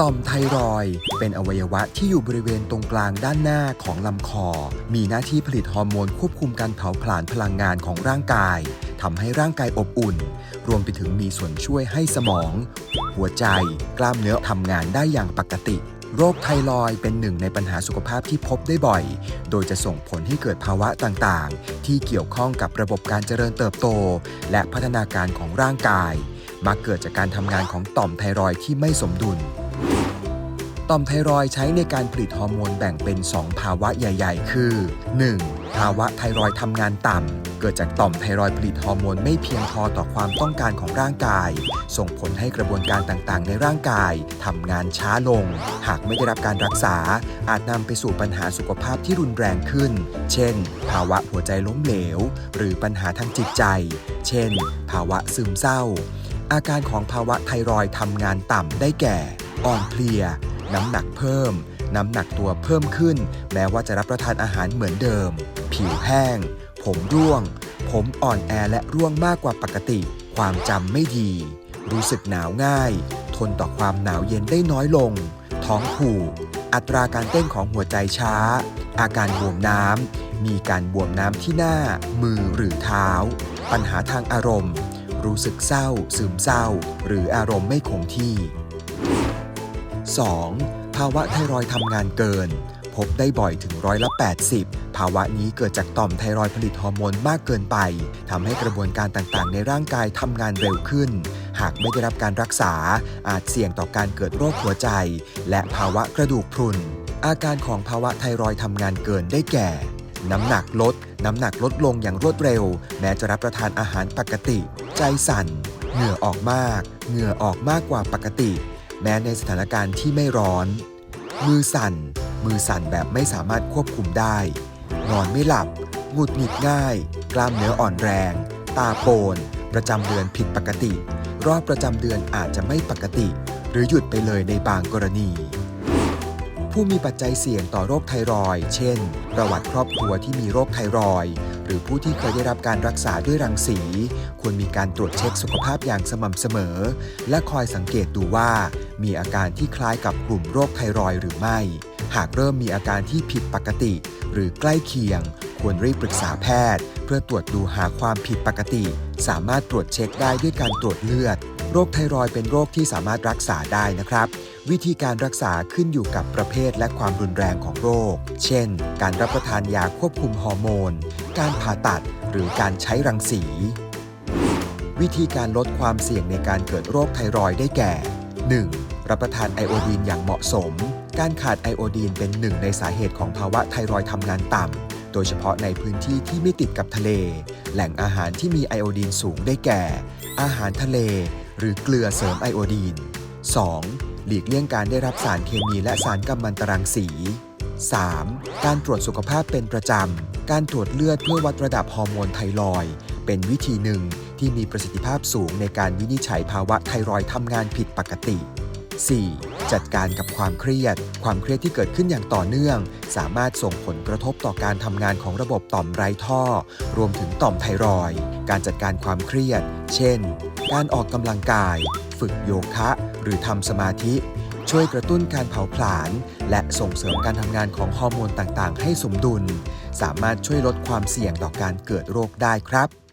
ต่อมไทรอยด์เป็นอวัยวะที่อยู่บริเวณตรงกลางด้านหน้าของลำคอ มีหน้าที่ผลิตฮอร์โมนควบคุมการเผาผลาญพลังงานของร่างกายทำให้ร่างกายอบอุ่น รวมไปถึงมีส่วนช่วยให้สมอง หัวใจ กล้ามเนื้อทำงานได้อย่างปกติ โรคไทรอยด์เป็นหนึ่งในปัญหาสุขภาพที่พบได้บ่อย โดยจะส่งผลให้เกิดภาวะต่างๆ ที่เกี่ยวข้องกับระบบการเจริญเติบโต และพัฒนาการของร่างกาย มักเกิดจากการทำงานของต่อมไทรอยด์ที่ไม่สมดุล ต่อมไทรอยใช้ในการผลิตฮอร์โมนแบ่งเป็น 2 ภาวะใหญ่ ๆ คือ 1. ภาวะไทรอยทำงานต่ำ เกิดจากต่อมไทรอยผลิตฮอร์โมนไม่เพียงพอต่อความต้องการของร่างกาย ส่งผลให้กระบวนการต่างๆ ในร่างกายทำงานช้าลง หากไม่ได้รับการรักษา อาจนำไปสู่ปัญหาสุขภาพที่รุนแรงขึ้น เช่น ภาวะหัวใจล้มเหลว หรือปัญหาทางจิตใจ เช่น ภาวะซึมเศร้า อาการของภาวะไทรอยทำงานต่ำได้แก่ อ่อนเพลีย น้ำหนักเพิ่ม น้ำหนักตัวเพิ่มขึ้น แม้ว่าจะรับประทานอาหารเหมือนเดิม ผิวแห้ง ผมร่วง ผมอ่อนแอและร่วงมากกว่าปกติ ความจำไม่ดี รู้สึกหนาวง่าย ทนต่อความหนาวเย็นได้น้อยลง ท้องผูก อัตราการเต้นของหัวใจช้า อาการบวมน้ำ มีการบวมน้ำที่หน้า มือหรือเท้า ปัญหาทางอารมณ์ รู้สึกเศร้า ซึมเศร้า หรืออารมณ์ไม่คงที่ 2. ภาวะไทรอยทำงานเกิน พบได้บ่อยถึงร้อยละ 80 ภาวะนี้เกิดจากต่อมไทรอยผลิตฮอร์โมนมากเกินไปทำให้กระบวนการต่างๆ ในร่างกายทำงานเร็วขึ้น หากไม่ได้รับการรักษา อาจเสี่ยงต่อการเกิดโรคหัวใจ และภาวะกระดูกพรุน อาการของภาวะไทรอยทำงานเกินได้แก่ น้ำหนักลด น้ำหนักลดลงอย่างรวดเร็ว แม้จะรับประทานอาหารปกติ ใจสั่น เหงื่อออกมาก เหงื่อออกมากกว่าปกติ แม้ในสถานการณ์ที่ไม่ร้อน มือสั่น มือสั่นแบบไม่สามารถควบคุมได้ นอนไม่หลับหงุดหงิดง่าย กล้ามเนื้ออ่อนแรง ตาโปน ประจำเดือนผิดปกติ รอบประจำเดือนอาจจะไม่ปกติ หรือหยุดไปเลยในบางกรณี ผู้มีปัจจัยเสี่ยงต่อโรคไทรอยด์เช่น ประวัติครอบครัวที่มีโรคไทรอยด์ หรือผู้ที่เคยได้รับการรักษาด้วยรังสี ควรมีการตรวจเช็คสุขภาพอย่างสม่ำเสมอ และคอยสังเกตดูว่า มีอาการที่คล้ายกับกลุ่มโรคไทรอยหรือไม่ หากเริ่มมีอาการที่ผิดปกติ หรือใกล้เคียง ควรรีบปรึกษาแพทย์ เพื่อตรวจดูหาความผิดปกติ สามารถตรวจเช็คได้ด้วยการตรวจเลือด โรคไทรอยเป็นโรคที่สามารถรักษาได้นะครับ วิธีการรักษาขึ้นอยู่กับประเภทและความรุนแรงของโรค เช่น การรับประทานยาควบคุมฮอร์โมน การผ่าตัด หรือการใช้รังสี วิธีการลดความเสี่ยงในการเกิดโรคไทรอยได้แก่ 1. รับประทานไอโอดีนอย่างเหมาะสม การขาดไอโอดีนเป็นหนึ่งในสาเหตุของภาวะไทรอยทำงานต่ำ โดยเฉพาะในพื้นที่ที่ไม่ติดกับทะเล แหล่งอาหารที่มีไอโอดีนสูงได้แก่ อาหารทะเล หรือเกลือเสริมไอโอดีน 2. หลีกเลี่ยงการได้รับสารเคมีและสารกัมมันตรังสี 3. การตรวจสุขภาพเป็นประจำ การตรวจเลือดเพื่อวัดระดับฮอร์โมนไทรอย เป็นวิธีหนึ่งที่มีประสิทธิภาพสูงในการวินิจฉัยภาวะไทรอยทำงานผิดปกติ 4. จัดการกับความเครียด ความเครียดที่เกิดขึ้นอย่างต่อเนื่อง สามารถส่งผลกระทบต่อการทำงานของระบบต่อมไร้ท่อ รวมถึงต่อมไทรอยด์การจัดการความเครียด เช่น การออกกำลังกาย ฝึกโยคะ หรือทำสมาธิ ช่วยกระตุ้นการเผาผลาญ และส่งเสริมการทำงานของฮอร์โมนต่างๆ ให้สมดุล สามารถช่วยลดความเสี่ยงต่อการเกิดโรคได้ครับ